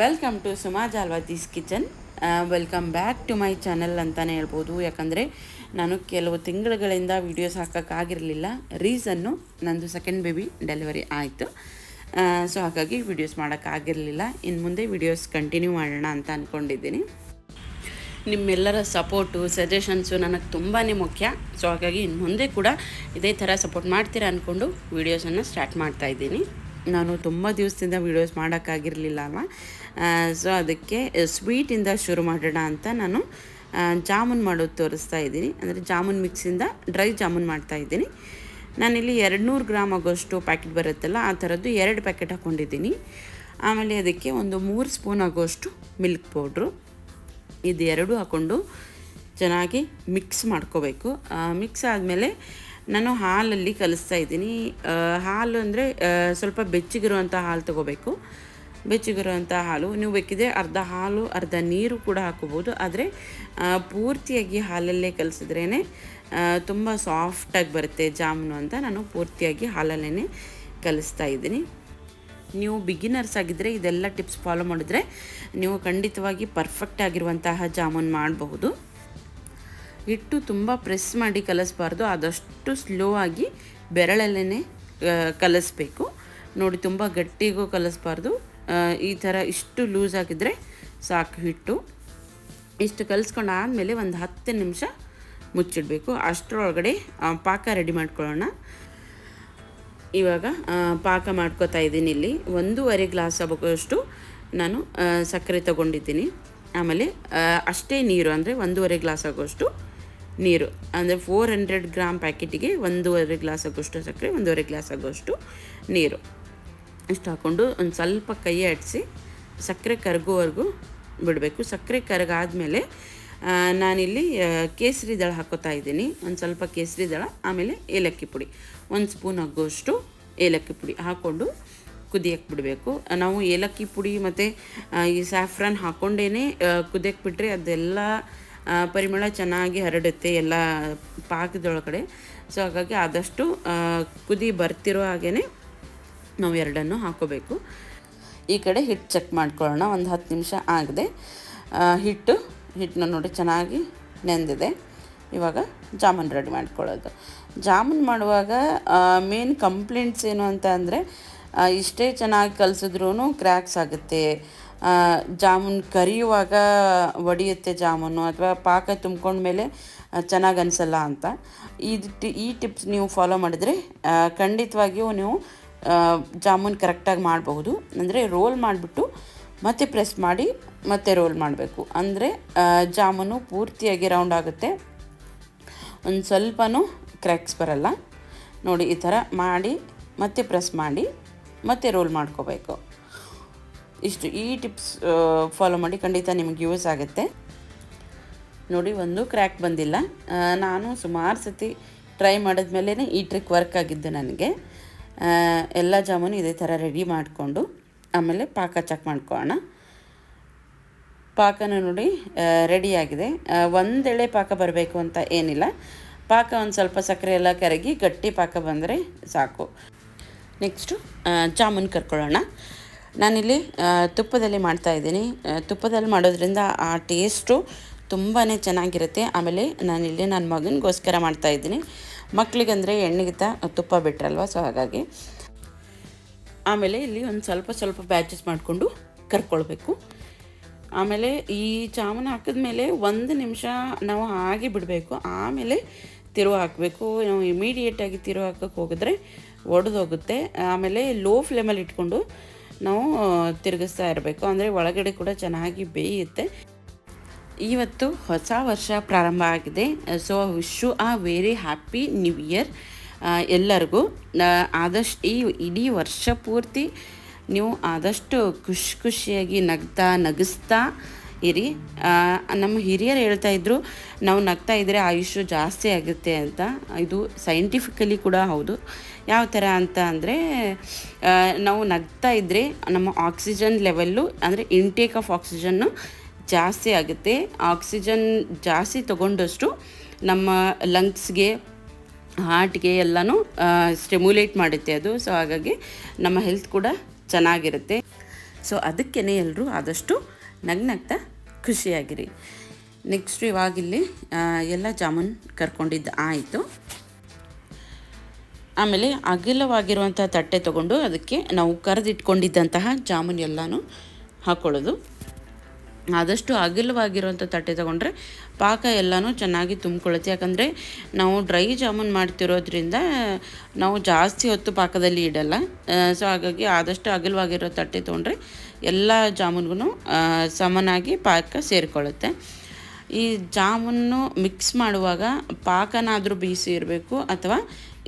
Welcome to Suma ಜಾಲ್ವಾತೀಸ್ kitchen welcome back to my channel ಅಂತಲೇ ಹೇಳ್ಬೋದು. ಯಾಕಂದರೆ ನಾನು ಕೆಲವು ತಿಂಗಳುಗಳಿಂದ ವೀಡಿಯೋಸ್ ಹಾಕೋಕ್ಕಾಗಿರಲಿಲ್ಲ. ರೀಸನ್ನು ನಂದು ಸೆಕೆಂಡ್ ಬೇಬಿ ಡೆಲಿವರಿ ಆಯಿತು. ಸೊ ಹಾಗಾಗಿ ವೀಡಿಯೋಸ್ ಮಾಡೋಕ್ಕಾಗಿರಲಿಲ್ಲ. ಇನ್ನು ಮುಂದೆ ವೀಡಿಯೋಸ್ ಕಂಟಿನ್ಯೂ ಮಾಡೋಣ ಅಂತ ಅಂದ್ಕೊಂಡಿದ್ದೀನಿ ನಿಮ್ಮೆಲ್ಲರ ಸಪೋರ್ಟು ಸಜೆಷನ್ಸು ನನಗೆ ತುಂಬಾ ಮುಖ್ಯ. ಸೊ ಹಾಗಾಗಿ ಇನ್ನು ಮುಂದೆ ಕೂಡ ಇದೇ ಥರ ಸಪೋರ್ಟ್ ಮಾಡ್ತೀರಾ ಅಂದ್ಕೊಂಡು ವೀಡಿಯೋಸನ್ನು ಸ್ಟಾರ್ಟ್ ಮಾಡ್ತಾ ಇದ್ದೀನಿ. ನಾನು ತುಂಬ ದಿವಸದಿಂದ ವೀಡಿಯೋಸ್ ಮಾಡೋಕ್ಕಾಗಿರಲಿಲ್ಲ ಅಲ್ವ? ಸೊ ಅದಕ್ಕೆ ಸ್ವೀಟಿಂದ ಶುರು ಮಾಡೋಣ ಅಂತ ನಾನು ಜಾಮೂನ್ ಮಾಡೋದು ತೋರಿಸ್ತಾ ಇದ್ದೀನಿ. ಅಂದರೆ ಜಾಮೂನ್ ಮಿಕ್ಸಿಂದ ಡ್ರೈ ಜಾಮೂನ್ ಮಾಡ್ತಾ ಇದ್ದೀನಿ. ನಾನಿಲ್ಲಿ ಎರಡು ನೂರು ಗ್ರಾಮ್ ಆಗೋಷ್ಟು ಪ್ಯಾಕೆಟ್ ಬರುತ್ತಲ್ಲ, ಆ ಥರದ್ದು ಎರಡು ಪ್ಯಾಕೆಟ್ ಹಾಕ್ಕೊಂಡಿದ್ದೀನಿ ಆಮೇಲೆ ಅದಕ್ಕೆ ಒಂದು ಮೂರು ಸ್ಪೂನ್ ಆಗೋಷ್ಟು ಮಿಲ್ಕ್ ಪೌಡ್ರು ಇದು ಎರಡೂ ಹಾಕ್ಕೊಂಡು ಚೆನ್ನಾಗಿ ಮಿಕ್ಸ್ ಮಾಡ್ಕೋಬೇಕು. ಮಿಕ್ಸ್ ಆದಮೇಲೆ ನಾನು ಹಾಲಲ್ಲಿ ಕಲಿಸ್ತಾ ಇದ್ದೀನಿ. ಹಾಲು ಅಂದರೆ ಸ್ವಲ್ಪ ಬೆಚ್ಚಗಿರುವಂಥ ಹಾಲು ತೊಗೋಬೇಕು. ಬೆಚ್ಚಗಿರುವಂಥ ಹಾಲು. ನೀವು ಬೇಕಿದ್ರೆ ಅರ್ಧ ಹಾಲು, ಅರ್ಧ ನೀರು ಕೂಡ ಹಾಕೋಬೋದು ಆದರೆ ಪೂರ್ತಿಯಾಗಿ ಹಾಲಲ್ಲೇ ಕಲಿಸಿದ್ರೇ ತುಂಬ ಸಾಫ್ಟಾಗಿ ಬರುತ್ತೆ ಜಾಮೂನು ಅಂತ ನಾನು ಪೂರ್ತಿಯಾಗಿ ಹಾಲಲ್ಲೇ ಕಲಿಸ್ತಾ ಇದ್ದೀನಿ. ನೀವು ಬಿಗಿನರ್ಸ್ ಆಗಿದ್ದರೆ ಇದೆಲ್ಲ ಟಿಪ್ಸ್ ಫಾಲೋ ಮಾಡಿದ್ರೆ ನೀವು ಖಂಡಿತವಾಗಿ ಪರ್ಫೆಕ್ಟ್ ಆಗಿರುವಂತಹ ಜಾಮೂನ್ ಮಾಡಬಹುದು. ಹಿಟ್ಟು ತುಂಬ ಪ್ರೆಸ್ ಮಾಡಿ ಕಲಿಸ್ಬಾರ್ದು. ಆದಷ್ಟು ಸ್ಲೋ ಆಗಿ ಬೆರಳಲ್ಲೇ ಕಲಿಸ್ಬೇಕು. ನೋಡಿ, ತುಂಬ ಗಟ್ಟಿಗೂ ಕಲಿಸ್ಬಾರ್ದು. ಈ ಥರ ಇಷ್ಟು ಲೂಸ್ ಆಗಿದ್ದರೆ ಸಾಕು ಹಿಟ್ಟು. ಇಷ್ಟು ಕಲಿಸ್ಕೊಂಡು ಆದಮೇಲೆ ಒಂದು ಹತ್ತು ನಿಮಿಷ ಮುಚ್ಚಿಡಬೇಕು. ಅಷ್ಟರೊಳಗಡೆ ಪಾಕ ರೆಡಿ ಮಾಡ್ಕೊಳ್ಳೋಣ. ಇವಾಗ ಪಾಕ ಮಾಡ್ಕೋತಾ ಇದ್ದೀನಿ ಇಲ್ಲಿ. ಒಂದೂವರೆ ಗ್ಲಾಸ್ ಆಗುವಷ್ಟು ನಾನು ಸಕ್ಕರೆ ತಗೊಂಡಿದ್ದೀನಿ. ಆಮೇಲೆ ಅಷ್ಟೇ ನೀರು, ಅಂದರೆ ಒಂದೂವರೆ ಗ್ಲಾಸ್ ಆಗೋಷ್ಟು ನೀರು. ಅಂದರೆ ಫೋರ್ ಹಂಡ್ರೆಡ್ ಗ್ರಾಮ್ ಪ್ಯಾಕೆಟಿಗೆ ಒಂದೂವರೆ ಗ್ಲಾಸ್ ಆಗೋಷ್ಟು ಸಕ್ಕರೆ, ಒಂದೂವರೆ ಗ್ಲಾಸ್ ಆಗೋಷ್ಟು ನೀರು. ಇಷ್ಟು ಹಾಕ್ಕೊಂಡು ಒಂದು ಸ್ವಲ್ಪ ಕೈ ಆಡಿಸಿ ಸಕ್ಕರೆ ಕರಗೋವರೆಗೂ ಬಿಡಬೇಕು. ಸಕ್ಕರೆ ಕರಗಾದಮೇಲೆ ನಾನಿಲ್ಲಿ ಕೇಸರಿ ದಳ ಹಾಕೋತಾ ಇದ್ದೀನಿ. ಒಂದು ಸ್ವಲ್ಪ ಕೇಸರಿ ದಳ, ಆಮೇಲೆ ಏಲಕ್ಕಿ ಪುಡಿ. ಒಂದು ಸ್ಪೂನ್ ಆಗೋಷ್ಟು ಏಲಕ್ಕಿ ಪುಡಿ ಹಾಕ್ಕೊಂಡು ಕುದಿಯಕ್ಕೆ ಬಿಡಬೇಕು. ನಾವು ಏಲಕ್ಕಿ ಪುಡಿ ಮತ್ತು ಈ ಸ್ಯಾಫ್ರಾನ್ ಹಾಕ್ಕೊಂಡೇ ಕುದಿಯಕ್ಕೆ ಬಿಟ್ಟರೆ ಅದೆಲ್ಲ ಪರಿಮಳ ಚೆನ್ನಾಗಿ ಹರಡುತ್ತೆ ಎಲ್ಲ ಪಾಕದೊಳಗಡೆ. ಸೊ, ಹಾಗಾಗಿ ಆದಷ್ಟು ಕುದಿ ಬರ್ತಿರೋ ಹಾಗೇ ನಾವು ಎರಡನ್ನು ಹಾಕೋಬೇಕು. ಈ ಕಡೆ ಹಿಟ್ಟು ಚೆಕ್ ಮಾಡ್ಕೊಳ್ಳೋಣ, ಒಂದು ಹತ್ತು ನಿಮಿಷ ಆಗದೆ. ಹಿಟ್ಟು, ಹಿಟ್ಟನ್ನ ನೋಡಿ ಚೆನ್ನಾಗಿ ನೆಂದಿದೆ. ಇವಾಗ ಜಾಮೂನ್ ರೆಡಿ ಮಾಡ್ಕೊಳ್ಳೋದು. ಜಾಮೂನ್ ಮಾಡುವಾಗ ಮೇನ್ ಕಂಪ್ಲೇಂಟ್ಸ್ ಏನು ಅಂತ ಅಂದರೆ ಇಷ್ಟೇ ಚೆನ್ನಾಗಿ ಕಲಿಸಿದ್ರೂ ಕ್ರ್ಯಾಕ್ಸ್ ಆಗುತ್ತೆ. ಜಾಮೂನ್ ಕರಿಯುವಾಗ ಒಡೆಯುತ್ತೆ ಜಾಮೂನು, ಅಥವಾ ಪಾಕ ತುಂಬ್ಕೊಂಡ್ಮೇಲೆ ಚೆನ್ನಾಗಿ ಅನಿಸಲ್ಲ ಅಂತ. ಟಿ- ಈ ಟಿಪ್ಸ್ ನೀವು ಫಾಲೋ ಮಾಡಿದರೆ ಖಂಡಿತವಾಗಿಯೂ ನೀವು ಜಾಮೂನ್ ಕರೆಕ್ಟಾಗಿ ಮಾಡಬಹುದು. ಅಂದರೆ ರೋಲ್ ಮಾಡಿಬಿಟ್ಟು ಮತ್ತೆ ಪ್ರೆಸ್ ಮಾಡಿ ಮತ್ತೆ ರೋಲ್ ಮಾಡಬೇಕು. ಅಂದರೆ ಜಾಮೂನು ಪೂರ್ತಿಯಾಗಿ ರೌಂಡ್ ಆಗುತ್ತೆ. ಒಂದು ಸ್ವಲ್ಪನೂ ಕ್ರ್ಯಾಕ್ಸ್ ಬರಲ್ಲ. ನೋಡಿ, ಈ ಥರ ಮಾಡಿ ಮತ್ತೆ ಪ್ರೆಸ್ ಮಾಡಿ ಮತ್ತೆ ರೋಲ್ ಮಾಡ್ಕೋಬೇಕು. ಇಷ್ಟು ಈ ಟಿಪ್ಸ್ ಫಾಲೋ ಮಾಡಿ ಖಂಡಿತ ನಿಮಗೆ ಯೂಸ್ ಆಗುತ್ತೆ. ನೋಡಿ, ಒಂದು ಕ್ರ್ಯಾಕ್ ಬಂದಿಲ್ಲ. ನಾನು ಸುಮಾರು ಸತಿ ಟ್ರೈ ಮಾಡಿದ್ಮೇಲೆ ಈ ಟ್ರಿಕ್ ವರ್ಕ್ ಆಗಿದ್ದು ನನಗೆ. ಎಲ್ಲ ಜಾಮೂನು ಇದೇ ಥರ ರೆಡಿ ಮಾಡಿಕೊಂಡು ಆಮೇಲೆ ಪಾಕ ಚೆಕ್ ಮಾಡ್ಕೊಳ್ಳೋಣ. ಪಾಕನ ನೋಡಿ ರೆಡಿಯಾಗಿದೆ ಒಂದೆಳೆ ಪಾಕ ಬರಬೇಕು ಅಂತ ಏನಿಲ್ಲ. ಪಾಕ ಒಂದು ಸ್ವಲ್ಪ ಸಕ್ಕರೆ ಎಲ್ಲ ಕರಗಿ ಗಟ್ಟಿ ಪಾಕ ಬಂದರೆ ಸಾಕು. ನೆಕ್ಸ್ಟು ಜಾಮೂನ್ ಕರ್ಕೊಳ್ಳೋಣ. ನಾನಿಲ್ಲಿ ತುಪ್ಪದಲ್ಲಿ ಮಾಡ್ತಾ ಇದ್ದೀನಿ. ತುಪ್ಪದಲ್ಲಿ ಮಾಡೋದ್ರಿಂದ ಆ ಟೇಸ್ಟು ತುಂಬಾ ಚೆನ್ನಾಗಿರುತ್ತೆ. ಆಮೇಲೆ ನಾನಿಲ್ಲಿ ನನ್ನ ಮಗನಿಗೋಸ್ಕರ ಮಾಡ್ತಾ ಇದ್ದೀನಿ. ಮಕ್ಕಳಿಗಂದರೆ ಎಣ್ಣೆಗಿತ ತುಪ್ಪ ಬಿಟ್ರಲ್ವ? ಸೊ ಹಾಗಾಗಿ ಆಮೇಲೆ ಇಲ್ಲಿ ಒಂದು ಸ್ವಲ್ಪ ಸ್ವಲ್ಪ ಬ್ಯಾಚಸ್ ಮಾಡಿಕೊಂಡು ಕರ್ಕೊಳ್ಬೇಕು. ಆಮೇಲೆ ಈ ಜಾಮೂನು ಹಾಕಿದ್ಮೇಲೆ ಒಂದು ನಿಮಿಷ ನಾವು ಹಾಗೆ ಬಿಡಬೇಕು. ಆಮೇಲೆ ತಿರುವು ಹಾಕಬೇಕು. ನಾವು ಇಮಿಡಿಯೇಟಾಗಿ ತಿರುವು ಹಾಕಕ್ಕೆ ಹೋಗಿದ್ರೆ ಒಡೆದೋಗುತ್ತೆ. ಆಮೇಲೆ ಲೋ ಫ್ಲೇಮಲ್ಲಿ ಇಟ್ಕೊಂಡು ನಾವು ತಿರುಗಿಸ್ತಾ ಇರಬೇಕು. ಅಂದರೆ ಒಳಗಡೆ ಕೂಡ ಚೆನ್ನಾಗಿ ಬೇಯುತ್ತೆ. ಇವತ್ತು ಹೊಸ ವರ್ಷ ಪ್ರಾರಂಭ ಆಗಿದೆ. So you a very happy new year ಎಲ್ಲರಿಗೂ ಆದಷ್ಟು, ಈ ಇಡೀ ವರ್ಷ ಪೂರ್ತಿ ನೀವು ಆದಷ್ಟು ಖುಷಿ ಖುಷಿಯಾಗಿ ನಗ್ತಾ, ನಗಿಸ್ತಾ ಇರಿ. ನಮ್ಮ ಹಿರಿಯರು ಹೇಳ್ತಾ ಇದ್ರು, ನಾವು ನಗ್ತಾ ಇದ್ದರೆ ಆಯುಷ್ಯ ಜಾಸ್ತಿ ಆಗುತ್ತೆ ಅಂತ. ಇದು ಸೈಂಟಿಫಿಕಲಿ ಕೂಡ ಹೌದು. ಯಾವ ಥರ ಅಂತ ಅಂದರೆ ನಾವು ನಗ್ತಾ ಇದ್ದರೆ ನಮ್ಮ ಆಕ್ಸಿಜನ್ ಲೆವೆಲ್ಲು ಅಂದರೆ ಇಂಟೇಕ್ ಆಫ್ ಆಕ್ಸಿಜನ್ನು ಜಾಸ್ತಿ ಆಗುತ್ತೆ. ಆಕ್ಸಿಜನ್ ಜಾಸ್ತಿ ತಗೊಂಡಷ್ಟು ನಮ್ಮ ಲಂಗ್ಸ್ಗೆ, ಹಾರ್ಟ್ಗೆ ಎಲ್ಲನೂ ಸ್ಟಿಮ್ಯುಲೇಟ್ ಮಾಡುತ್ತೆ ಅದು. ಸೊ ಹಾಗಾಗಿ ನಮ್ಮ ಹೆಲ್ತ್ ಕೂಡ ಚೆನ್ನಾಗಿರುತ್ತೆ. ಸೊ ಅದಕ್ಕೇ ಎಲ್ಲರೂ ಆದಷ್ಟು ನಗ್ನಗ್ತಾ ಖುಷಿಯಾಗಿರಿ. ನೆಕ್ಸ್ಟ್ ಇವಾಗಿಲ್ಲಿ ಎಲ್ಲ ಜಾಮೂನ್ ಕರ್ಕೊಂಡಿದ್ದು ಆಯಿತು. ಆಮೇಲೆ ಅಗಲವಾಗಿರುವಂಥ ತಟ್ಟೆ ತಗೊಂಡು ಅದಕ್ಕೆ ನಾವು ಕರೆದಿಟ್ಕೊಂಡಿದ್ದಂತಹ ಜಾಮೂನ್ ಎಲ್ಲನೂ ಹಾಕ್ಕೊಳ್ಳೋದು ಆದಷ್ಟು ಅಗಲವಾಗಿರುವಂಥ ತಟ್ಟೆ ತೊಗೊಂಡ್ರೆ ಪಾಕ ಎಲ್ಲನೂ ಚೆನ್ನಾಗಿ ತುಂಬಿಕೊಳ್ಳುತ್ತೆ. ಯಾಕಂದರೆ ನಾವು ಡ್ರೈ ಜಾಮೂನ್ ಮಾಡ್ತಿರೋದ್ರಿಂದ ನಾವು ಜಾಸ್ತಿ ಹೊತ್ತು ಪಾಕದಲ್ಲಿ ಇಡಲ್ಲ. ಸೊ ಹಾಗಾಗಿ ಆದಷ್ಟು ಅಗಲವಾಗಿರೋ ತಟ್ಟೆ ತೊಗೊಂಡ್ರೆ ಎಲ್ಲ ಜಾಮೂನ್ಗೂ ಸಮನಾಗಿ ಪಾಕ ಸೇರಿಕೊಳ್ಳುತ್ತೆ. ಈ ಜಾಮೂನು ಮಿಕ್ಸ್ ಮಾಡುವಾಗ ಪಾಕನಾದರೂ ಬಿಸಿ ಇರಬೇಕು ಅಥವಾ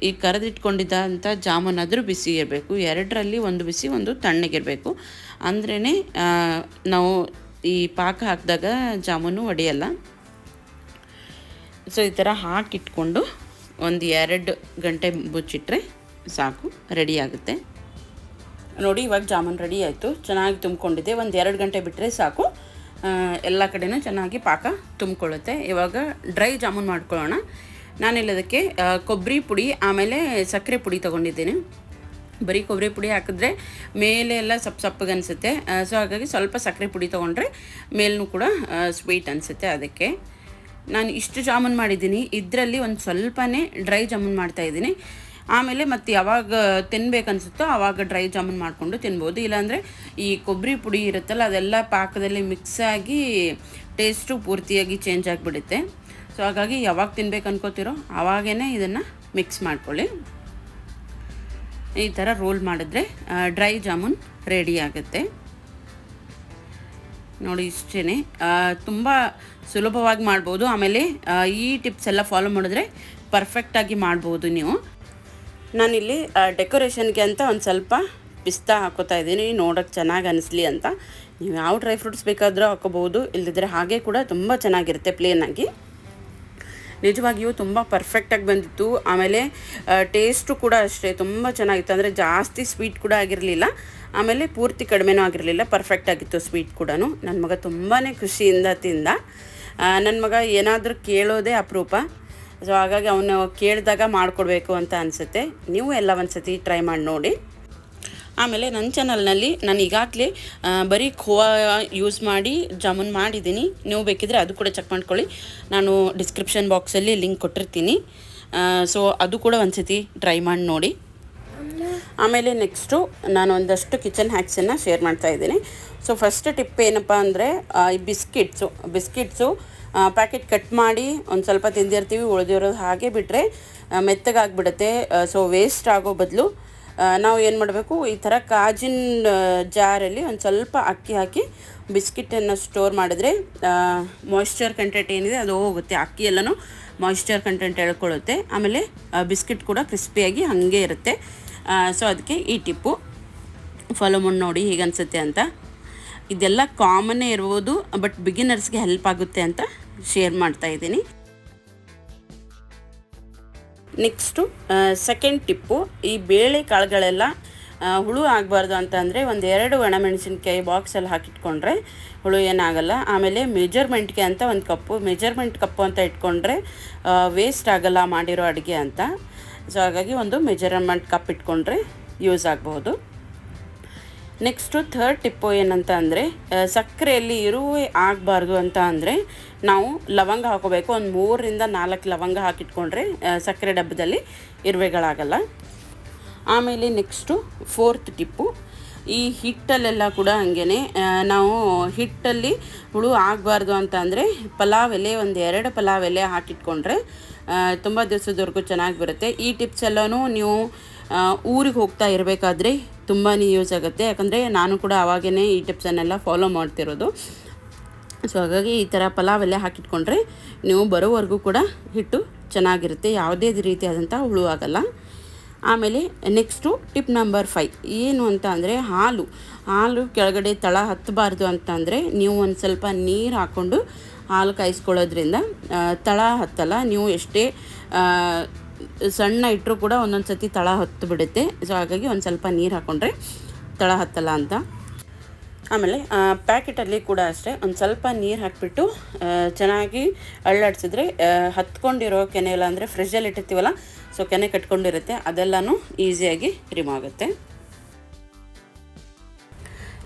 ಈ ಕರೆದಿಟ್ಕೊಂಡಿದ್ದಂಥ ಜಾಮೂನಾದರೂ ಬಿಸಿ ಇರಬೇಕು. ಎರಡರಲ್ಲಿ ಒಂದು ಬಿಸಿ, ಒಂದು ತಣ್ಣಗಿರಬೇಕು. ಅಂದ್ರೇ ನಾವು ಈ ಪಾಕ ಹಾಕಿದಾಗ ಜಾಮೂನು ಒಡೆಯಲ್ಲ. ಸೊ ಈ ಥರ ಹಾಕಿಟ್ಕೊಂಡು ಒಂದು ಎರಡು ಗಂಟೆ ಮುಚ್ಚಿಟ್ರೆ ಸಾಕು, ರೆಡಿ ಆಗುತ್ತೆ. ನೋಡಿ, ಇವಾಗ ಜಾಮೂನ್ ರೆಡಿ ಆಯಿತು. ಚೆನ್ನಾಗಿ ತುಂಬಿಕೊಂಡಿದೆ. ಒಂದು ಎರಡು ಗಂಟೆ ಬಿಟ್ಟರೆ ಸಾಕು. ಎಲ್ಲ ಕಡೆನೂ ಚೆನ್ನಾಗಿ ಪಾಕ ತುಂಬಿಕೊಳ್ಳುತ್ತೆ. ಇವಾಗ ಡ್ರೈ ಜಾಮೂನ್ ಮಾಡ್ಕೊಳ್ಳೋಣ. ನಾನಿಲ್ಲದಕ್ಕೆ ಕೊಬ್ಬರಿ ಪುಡಿ, ಆಮೇಲೆ ಸಕ್ಕರೆ ಪುಡಿ ತೊಗೊಂಡಿದ್ದೀನಿ. ಬರೀ ಕೊಬ್ಬರಿ ಪುಡಿ ಹಾಕಿದ್ರೆ ಮೇಲೆ ಎಲ್ಲ ಸಪ್ ಸಪ್ಪಗೆ ಅನಿಸುತ್ತೆ. ಸೊ ಹಾಗಾಗಿ ಸ್ವಲ್ಪ ಸಕ್ಕರೆ ಪುಡಿ ತೊಗೊಂಡ್ರೆ ಮೇಲೂ ಕೂಡ ಸ್ವೀಟ್ ಅನಿಸುತ್ತೆ ಅದಕ್ಕೆ. ನಾನು ಇಷ್ಟು ಜಾಮೂನ್ ಮಾಡಿದ್ದೀನಿ. ಇದರಲ್ಲಿ ಒಂದು ಸ್ವಲ್ಪನೇ ಡ್ರೈ ಜಾಮೂನ್ ಮಾಡ್ತಾಯಿದ್ದೀನಿ ಆಮೇಲೆ ಮತ್ತು ಯಾವಾಗ ತಿನ್ಬೇಕನ್ಸುತ್ತೋ ಆವಾಗ ಡ್ರೈ ಜಾಮೂನ್ ಮಾಡಿಕೊಂಡು ತಿನ್ಬೋದು. ಇಲ್ಲಾಂದರೆ ಈ ಕೊಬ್ಬರಿ ಪುಡಿ ಇರುತ್ತಲ್ಲ, ಅದೆಲ್ಲ ಪಾಕದಲ್ಲಿ ಮಿಕ್ಸ್ ಆಗಿ ಟೇಸ್ಟು ಪೂರ್ತಿಯಾಗಿ ಚೇಂಜ್ ಆಗಿಬಿಡುತ್ತೆ. ಸೊ ಹಾಗಾಗಿ ಯಾವಾಗ ತಿನ್ಬೇಕು ಅನ್ಕೋತಿರೋ ಆವಾಗೇ ಇದನ್ನು ಮಿಕ್ಸ್ ಮಾಡ್ಕೊಳ್ಳಿ. ಈ ಥರ ರೋಲ್ ಮಾಡಿದ್ರೆ ಡ್ರೈ ಜಾಮೂನ್ ರೆಡಿ ಆಗುತ್ತೆ. ನೋಡಿ ಇಷ್ಟೇ ತುಂಬ ಸುಲಭವಾಗಿ ಮಾಡ್ಬೋದು. ಆಮೇಲೆ ಈ ಟಿಪ್ಸ್ ಎಲ್ಲ ಫಾಲೋ ಮಾಡಿದ್ರೆ ಪರ್ಫೆಕ್ಟಾಗಿ ಮಾಡ್ಬೋದು ನೀವು. ನಾನಿಲ್ಲಿ ಡೆಕೋರೇಷನ್ಗೆ ಅಂತ ಒಂದು ಸ್ವಲ್ಪ ಪಿಸ್ತಾ ಹಾಕೋತಾ ಇದ್ದೀನಿ. ನೋಡೋಕ್ಕೆ ಚೆನ್ನಾಗಿ ಅನಿಸ್ಲಿ ಅಂತ. ನೀವು ಯಾವ ಡ್ರೈ ಫ್ರೂಟ್ಸ್ ಬೇಕಾದರೂ ಹಾಕೋಬೋದು ಇಲ್ಲದಿದ್ದರೆ ಹಾಗೆ ಕೂಡ ತುಂಬ ಚೆನ್ನಾಗಿರುತ್ತೆ ಪ್ಲೇನಾಗಿ ನಿಜವಾಗಿಯೂ ತುಂಬ ಪರ್ಫೆಕ್ಟಾಗಿ ಬಂದಿತ್ತು. ಆಮೇಲೆ ಟೇಸ್ಟು ಕೂಡ ಅಷ್ಟೇ ತುಂಬ ಚೆನ್ನಾಗಿತ್ತು. ಅಂದರೆ ಜಾಸ್ತಿ ಸ್ವೀಟ್ ಕೂಡ ಆಗಿರಲಿಲ್ಲ. ಆಮೇಲೆ ಪೂರ್ತಿ ಕಡಿಮೆನೂ ಆಗಿರಲಿಲ್ಲ. ಪರ್ಫೆಕ್ಟ್ ಆಗಿತ್ತು ಸ್ವೀಟ್ ಕೂಡ ನನ್ನ ಮಗ ತುಂಬಾ ಖುಷಿಯಿಂದ ತಿಂದ. ನನ್ನ ಮಗ ಏನಾದರೂ ಕೇಳೋದೇ ಅಪರೂಪ. ಸೊ ಹಾಗಾಗಿ ಅವನು ಕೇಳಿದಾಗ ಮಾಡಿಕೊಡ್ಬೇಕು ಅಂತ ಅನಿಸುತ್ತೆ. ನೀವು ಎಲ್ಲ ಒಂದು ಸತಿ ಟ್ರೈ ಮಾಡಿ ನೋಡಿ. ಆಮೇಲೆ ನನ್ನ ಚಾನಲ್ನಲ್ಲಿ ನಾನು ಈಗಾಗಲೇ ಬರೀ ಖೋವಾ ಯೂಸ್ ಮಾಡಿ, ಜಾಮೂನ್ ಮಾಡಿದ್ದೀನಿ. ನೀವು ಬೇಕಿದ್ರೆ ಅದು ಕೂಡ ಚೆಕ್ ಮಾಡ್ಕೊಳ್ಳಿ. ನಾನು ಡಿಸ್ಕ್ರಿಪ್ಷನ್ ಬಾಕ್ಸಲ್ಲಿ ಲಿಂಕ್ ಕೊಟ್ಟಿರ್ತೀನಿ. ಸೊ ಅದು ಕೂಡ ಒಂದು ಸತಿ ಟ್ರೈ ಮಾಡಿ ನೋಡಿ. ಆಮೇಲೆ ನೆಕ್ಸ್ಟು ನಾನು ಒಂದಷ್ಟು ಕಿಚನ್ ಹ್ಯಾಕ್ಸನ್ನು ಶೇರ್ ಮಾಡ್ತಾ ಇದ್ದೀನಿ. ಸೊ ಫಸ್ಟ್ ಟಿಪ್ ಏನಪ್ಪ ಅಂದರೆ ಈ ಬಿಸ್ಕಿಟ್ಸು ಬಿಸ್ಕಿಟ್ಸು ಪ್ಯಾಕೆಟ್ ಕಟ್ ಮಾಡಿ ಒಂದು ಸ್ವಲ್ಪ ತಿಂದಿರ್ತೀವಿ, ಉಳಿದಿರೋದು ಹಾಗೆ ಬಿಟ್ಟರೆ ಮೆತ್ತಗಾಗ್ಬಿಡುತ್ತೆ. ಸೊ ವೇಸ್ಟ್ ಆಗೋ ಬದಲು ನಾವು ಏನು ಮಾಡಬೇಕು, ಈ ಥರ ಕಾಜಿನ ಜಾರಲ್ಲಿ ಒಂದು ಸ್ವಲ್ಪ ಅಕ್ಕಿ ಹಾಕಿ ಬಿಸ್ಕಿಟನ್ನು ಸ್ಟೋರ್ ಮಾಡಿದ್ರೆ ಮಾಯ್ಶ್ಚರ್ ಕಂಟೆಂಟ್ ಏನಿದೆ ಅದು ಹೋಗುತ್ತೆ. ಅಕ್ಕಿ ಎಲ್ಲನೂ ಮಾಯ್ಶ್ಚರ್ ಕಂಟೆಂಟ್ ಹೇಳ್ಕೊಳ್ಳುತ್ತೆ ಆಮೇಲೆ ಬಿಸ್ಕಿಟ್ ಕೂಡ ಕ್ರಿಸ್ಪಿಯಾಗಿ ಹಾಗೆ ಇರುತ್ತೆ. ಸೊ ಅದಕ್ಕೆ ಈ ಟಿಪ್ಪು. ಫಾಲೋ ಮಾಡಿ ನೋಡಿ ಹೇಗನ್ಸುತ್ತೆ ಅಂತ. ಇದೆಲ್ಲ ಕಾಮನ್ನೇ ಇರ್ಬೋದು ಬಟ್ ಬಿಗಿನರ್ಸ್ಗೆ ಹೆಲ್ಪ್ ಆಗುತ್ತೆ ಅಂತ ಶೇರ್ ಮಾಡ್ತಾ ಇದ್ದೀನಿ. ನೆಕ್ಸ್ಟು ಸೆಕೆಂಡ್ ಟಿಪ್ಪು ಈ ಬೇಳೆ ಕಾಳುಗಳೆಲ್ಲ ಹುಳು ಆಗಬಾರ್ದು ಅಂತಂದರೆ ಒಂದು ಎರಡು ಒಣಮೆಣಸಿನ್ಕಾಯಿ ಬಾಕ್ಸಲ್ಲಿ ಹಾಕಿಟ್ಕೊಂಡ್ರೆ ಹುಳು ಏನಾಗಲ್ಲ. ಆಮೇಲೆ ಮೆಜರ್ಮೆಂಟ್ಗೆ ಅಂತ ಒಂದು ಕಪ್ಪು ಮೆಜರ್ಮೆಂಟ್ ಕಪ್ಪು ಅಂತ ಇಟ್ಕೊಂಡ್ರೆ ವೇಸ್ಟ್ ಆಗಲ್ಲ ಮಾಡಿರೋ ಅಡುಗೆ ಅಂತ. ಸೊ ಹಾಗಾಗಿ ಒಂದು ಮೆಜರ್ಮೆಂಟ್ ಕಪ್ ಇಟ್ಕೊಂಡ್ರೆ ಯೂಸ್ ಆಗಬಹುದು. ನೆಕ್ಸ್ಟು ಥರ್ಡ್ ಟಿಪ್ಪು ಏನಂತ ಅಂದರೆ ಸಕ್ಕರೆಯಲ್ಲಿ ಇರುವೆ ಆಗಬಾರ್ದು ಅಂತ ಅಂದರೆ, ನಾವು ಲವಂಗ ಹಾಕೋಬೇಕು. ಒಂದು ಮೂರರಿಂದ ನಾಲ್ಕು ಲವಂಗ ಹಾಕಿಟ್ಕೊಂಡ್ರೆ ಸಕ್ಕರೆ ಡಬ್ಬದಲ್ಲಿ ಇರುವೆಗಳಾಗಲ್ಲ. ಆಮೇಲೆ ನೆಕ್ಸ್ಟು ಫೋರ್ತ್ ಟಿಪ್ಪು, ಈ ಹಿಟ್ಟಲ್ಲೆಲ್ಲ ಕೂಡ ಹಂಗೆ ನಾವು ಹಿಟ್ಟಲ್ಲಿ ಹುಳು ಆಗಬಾರ್ದು ಅಂತ ಅಂದರೆ, ಪಲಾವ್ ಎಲೆ, ಒಂದು ಎರಡು ಪಲಾವ್ ಎಲೆ ಹಾಕಿಟ್ಕೊಂಡ್ರೆ ತುಂಬ ದಿವಸದವರೆಗೂ ಚೆನ್ನಾಗಿ ಬರುತ್ತೆ. ಈ ಟಿಪ್ಸ್ ಎಲ್ಲನೂ ನೀವು ಊರಿಗೆ ಹೋಗ್ತಾ ಇರಬೇಕಾದ್ರೆ ತುಂಬಾ ಯೂಸ್ ಆಗುತ್ತೆ. ಯಾಕಂದರೆ ನಾನು ಕೂಡ ಆವಾಗೇ ಈ ಟಿಪ್ಸನ್ನೆಲ್ಲ ಫಾಲೋ ಮಾಡ್ತಿರೋದು. ಸೊ ಹಾಗಾಗಿ ಈ ಥರ ಪಲಾವ್ ಎಲ್ಲ ಹಾಕಿಟ್ಕೊಂಡ್ರೆ ನೀವು ಬರೋವರೆಗೂ ಕೂಡ ಹಿಟ್ಟು ಚೆನ್ನಾಗಿರುತ್ತೆ. ಯಾವುದೇ ರೀತಿಯಾದಂಥ ಹುಳು ಆಗಲ್ಲ. ಆಮೇಲೆ ನೆಕ್ಸ್ಟು ಟಿಪ್ ನಂಬರ್ ಫೈ ಏನು ಅಂತ ಅಂದರೆ ಹಾಲು. ಹಾಲು ಕೆಳಗಡೆ ತಳ ಹತ್ತಬಾರ್ದು ಅಂತಂದರೆ ನೀವು ಒಂದು ಸ್ವಲ್ಪ ನೀರು ಹಾಕ್ಕೊಂಡು ಹಾಲು ಕಾಯಿಸ್ಕೊಳ್ಳೋದ್ರಿಂದ ತಳ ಹತ್ತಲ್ಲ. ನೀವು ಎಷ್ಟೇ ಸಣ್ಣ ಇಟ್ಟರೂ ಕೂಡ ಒಂದೊಂದು ಸತಿ ತಳ ಹತ್ತು ಬಿಡುತ್ತೆ. ಸೊ ಹಾಗಾಗಿ ಒಂದು ಸ್ವಲ್ಪ ನೀರು ಹಾಕ್ಕೊಂಡ್ರೆ ತಳ ಹತ್ತಲ್ಲ ಅಂತ. ಆಮೇಲೆ ಪ್ಯಾಕೆಟಲ್ಲಿ ಕೂಡ ಅಷ್ಟೇ ಒಂದು ಸ್ವಲ್ಪ ನೀರು ಹಾಕಿಬಿಟ್ಟು ಚೆನ್ನಾಗಿ ಅಳ್ಳಾಡಿಸಿದ್ರೆ ಹತ್ಕೊಂಡಿರೋ ಕೆನೆ ಎಲ್ಲ ಅಂದರೆ ಫ್ರಿಜ್ಜಲ್ಲಿ ಇಟ್ಟಿರ್ತೀವಲ್ಲ ಸೊ ಕೆನೆ ಕಟ್ಕೊಂಡಿರುತ್ತೆ, ಅದೆಲ್ಲನೂ ಈಸಿಯಾಗಿ ರಿಮೂವ್ ಆಗುತ್ತೆ.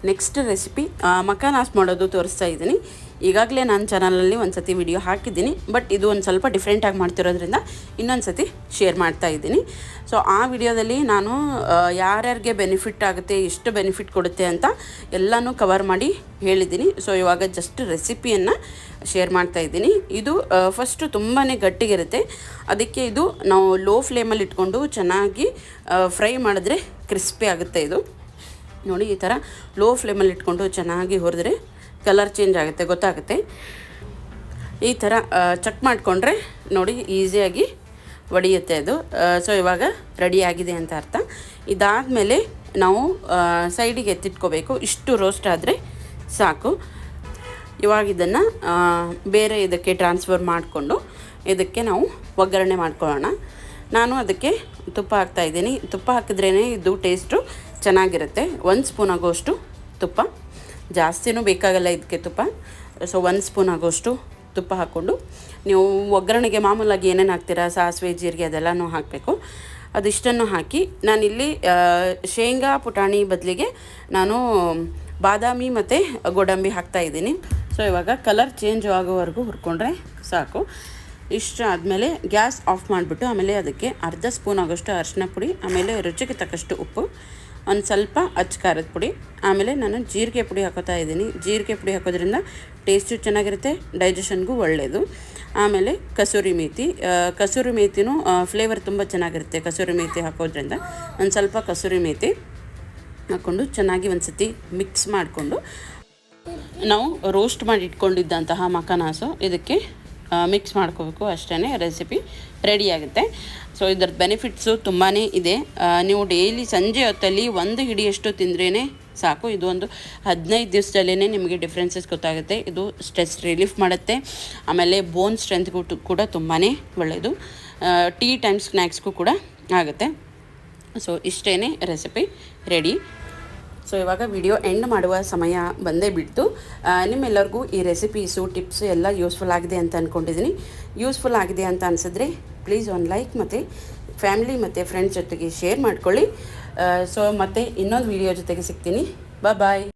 ನೆಕ್ಸ್ಟ್ ರೆಸಿಪಿ ಮಕಾನಾಸ್ ಮಾಡೋದು ತೋರಿಸ್ತಾ ಇದ್ದೀನಿ. ಈಗಾಗಲೇ ನಾನು ಚಾನಲಲ್ಲಿ ಒಂದು ಸತಿ ವಿಡಿಯೋ ಹಾಕಿದ್ದೀನಿ ಬಟ್ ಇದು ಒಂದು ಸ್ವಲ್ಪ ಡಿಫ್ರೆಂಟಾಗಿ ಮಾಡ್ತಿರೋದ್ರಿಂದ ಇನ್ನೊಂದು ಸತಿ ಶೇರ್ ಮಾಡ್ತಾ ಇದ್ದೀನಿ. ಸೊ ಆ ವಿಡಿಯೋದಲ್ಲಿ ನಾನು ಯಾರ್ಯಾರಿಗೆ ಬೆನಿಫಿಟ್ ಆಗುತ್ತೆ, ಎಷ್ಟು ಬೆನಿಫಿಟ್ ಕೊಡುತ್ತೆ ಅಂತ ಎಲ್ಲನೂ ಕವರ್ ಮಾಡಿ ಹೇಳಿದ್ದೀನಿ. ಸೊ ಇವಾಗ ಜಸ್ಟ್ ರೆಸಿಪಿಯನ್ನು ಶೇರ್ ಮಾಡ್ತಾ ಇದ್ದೀನಿ. ಇದು ಫಸ್ಟು ತುಂಬಾ ಗಟ್ಟಿಗಿರುತ್ತೆ. ಅದಕ್ಕೆ ಇದು ನಾವು ಲೋ ಫ್ಲೇಮಲ್ಲಿ ಇಟ್ಕೊಂಡು ಚೆನ್ನಾಗಿ ಫ್ರೈ ಮಾಡಿದ್ರೆ ಕ್ರಿಸ್ಪಿ ಆಗುತ್ತೆ ಇದು. ನೋಡಿ ಈ ಥರ ಲೋ ಫ್ಲೇಮಲ್ಲಿ ಇಟ್ಕೊಂಡು ಚೆನ್ನಾಗಿ ಹುರಿದ್ರೆ ಕಲರ್ ಚೇಂಜ್ ಆಗುತ್ತೆ, ಗೊತ್ತಾಗುತ್ತೆ. ಈ ಥರ ಚೆಕ್ ಮಾಡಿಕೊಂಡ್ರೆ ನೋಡಿ, ಈಸಿಯಾಗಿ ಒಡೆಯುತ್ತೆ ಅದು. ಸೊ, ಇವಾಗ ರೆಡಿ ಆಗಿದೆ ಅಂತ ಅರ್ಥ. ಇದಾದಮೇಲೆ ನಾವು ಸೈಡಿಗೆ ಎತ್ತಿಟ್ಕೋಬೇಕು. ಇಷ್ಟು ರೋಸ್ಟ್ ಆದರೆ ಸಾಕು. ಇವಾಗ ಇದನ್ನು ಬೇರೆ ಇದಕ್ಕೆ ಟ್ರಾನ್ಸ್ಫರ್ ಮಾಡಿಕೊಂಡು ಇದಕ್ಕೆ ನಾವು ಒಗ್ಗರಣೆ ಮಾಡ್ಕೊಳ್ಳೋಣ. ನಾನು ಅದಕ್ಕೆ ತುಪ್ಪ ಹಾಕ್ತಾಯಿದ್ದೀನಿ ತುಪ್ಪ ಹಾಕಿದ್ರೇ ಇದು ಟೇಸ್ಟು ಚೆನ್ನಾಗಿರುತ್ತೆ. ಒಂದು ಸ್ಪೂನ್ ಆಗೋಷ್ಟು ತುಪ್ಪ. ಜಾಸ್ತಿನೂ ಬೇಕಾಗಲ್ಲ ಇದಕ್ಕೆ ತುಪ್ಪ. ಸೊ ಒಂದು ಸ್ಪೂನ್ ಆಗೋಷ್ಟು ತುಪ್ಪ ಹಾಕ್ಕೊಂಡು, ನೀವು ಒಗ್ಗರಣೆಗೆ ಮಾಮೂಲಾಗಿ ಏನೇನು ಹಾಕ್ತೀರಾ, ಸಾಸಿವೆ, ಜೀರಿಗೆ ಅದೆಲ್ಲನೂ ಹಾಕಬೇಕು. ಅದಿಷ್ಟನ್ನು ಹಾಕಿ, ನಾನಿಲ್ಲಿ ಶೇಂಗಾ ಪುಟಾಣಿ ಬದಲಿಗೆ ನಾನು ಬಾದಾಮಿ ಮತ್ತು ಗೋಡಂಬಿ ಹಾಕ್ತಾ ಇದ್ದೀನಿ. ಸೊ ಇವಾಗ ಕಲರ್ ಚೇಂಜ್ ಆಗೋವರೆಗೂ ಹುರ್ಕೊಂಡ್ರೆ ಸಾಕು. ಇಷ್ಟು ಆದಮೇಲೆ ಗ್ಯಾಸ್ ಆಫ್ ಮಾಡಿಬಿಟ್ಟು, ಆಮೇಲೆ ಅದಕ್ಕೆ ಅರ್ಧ ಸ್ಪೂನ್ ಆಗೋಷ್ಟು ಅರಿಶಿನ ಪುಡಿ, ಆಮೇಲೆ ರುಚಿಗೆ ತಕ್ಕಷ್ಟು ಉಪ್ಪು. ಒಂದು ಸ್ವಲ್ಪ ಅಚ್ಚ ಖಾರದ ಪುಡಿ, ಆಮೇಲೆ ನಾನು ಜೀರಿಗೆ ಪುಡಿ ಹಾಕೋತಾ ಇದ್ದೀನಿ. ಜೀರಿಗೆ ಪುಡಿ ಹಾಕೋದ್ರಿಂದ ಟೇಸ್ಟು ಚೆನ್ನಾಗಿರುತ್ತೆ ಡೈಜೆಷನ್ಗೂ ಒಳ್ಳೆಯದು ಆಮೇಲೆ ಕಸೂರಿ ಮೇತಿ ಕಸೂರಿ ಮೇಥಿನೂ ಫ್ಲೇವರ್ ತುಂಬ ಚೆನ್ನಾಗಿರುತ್ತೆ ಕಸೂರಿ ಮೇಥಿ ಹಾಕೋದ್ರಿಂದ. ಒಂದು ಸ್ವಲ್ಪ ಕಸೂರಿ ಮೇಥಿ ಹಾಕ್ಕೊಂಡು ಚೆನ್ನಾಗಿ ಒಂದು ಸತಿ ಮಿಕ್ಸ್ ಮಾಡಿಕೊಂಡು ನಾವು ರೋಸ್ಟ್ ಮಾಡಿ ಇಟ್ಕೊಂಡಿದ್ದಂತಹ ಮಕನಾಸು ಇದಕ್ಕೆ ಮಿಕ್ಸ್ ಮಾಡ್ಕೋಬೇಕು ಅಷ್ಟೇ ರೆಸಿಪಿ ರೆಡಿ ಆಗುತ್ತೆ. ಸೊ ಇದರ ಬೆನಿಫಿಟ್ಸು ತುಂಬಾ ಇದೆ. ನೀವು ಡೈಲಿ ಸಂಜೆ ಹೊತ್ತಲ್ಲಿ ಒಂದು ಹಿಡಿಯಷ್ಟು ತಿಂದ್ರೇ ಸಾಕು. ಇದು ಒಂದು ಹದಿನೈದು ದಿವಸದಲ್ಲೇ ನಿಮಗೆ ಡಿಫ್ರೆನ್ಸಸ್ ಗೊತ್ತಾಗುತ್ತೆ. ಇದು ಸ್ಟ್ರೆಸ್ ರಿಲೀಫ್ ಮಾಡುತ್ತೆ. ಆಮೇಲೆ ಬೋನ್ ಸ್ಟ್ರೆಂತ್ಗೂ ಕೂಡ ತುಂಬಾ ಒಳ್ಳೆಯದು ಟೀ ಟೈಮ್ ಸ್ನ್ಯಾಕ್ಸ್ಗೂ ಕೂಡ ಆಗುತ್ತೆ. ಸೊ ಇಷ್ಟೇ ರೆಸಿಪಿ ರೆಡಿ ಸೊ ಇವಾಗ ವಿಡಿಯೋ ಎಂಡ್ ಮಾಡುವ ಸಮಯ ಬಂದೇ ಬಿಡ್ತು. ನಿಮ್ಮೆಲ್ಲರಿಗೂ ಈ ರೆಸಿಪೀಸು ಟಿಪ್ಸು ಎಲ್ಲ ಯೂಸ್ಫುಲ್ ಆಗಿದೆ ಅಂತ ಅಂದ್ಕೊಂಡಿದ್ದೀನಿ ಯೂಸ್ಫುಲ್ ಆಗಿದೆ ಅಂತ ಅನಿಸಿದ್ರೆ ಪ್ಲೀಸ್ ಒಂದು ಲೈಕ್ ಮತ್ತು ಫ್ಯಾಮಿಲಿ ಮತ್ತು ಫ್ರೆಂಡ್ಸ್ ಜೊತೆಗೆ ಶೇರ್ ಮಾಡ್ಕೊಳ್ಳಿ. ಸೊ ಮತ್ತು ಇನ್ನೊಂದು ವಿಡಿಯೋ ಜೊತೆಗೆ ಸಿಗ್ತೀನಿ. ಬಾಯ್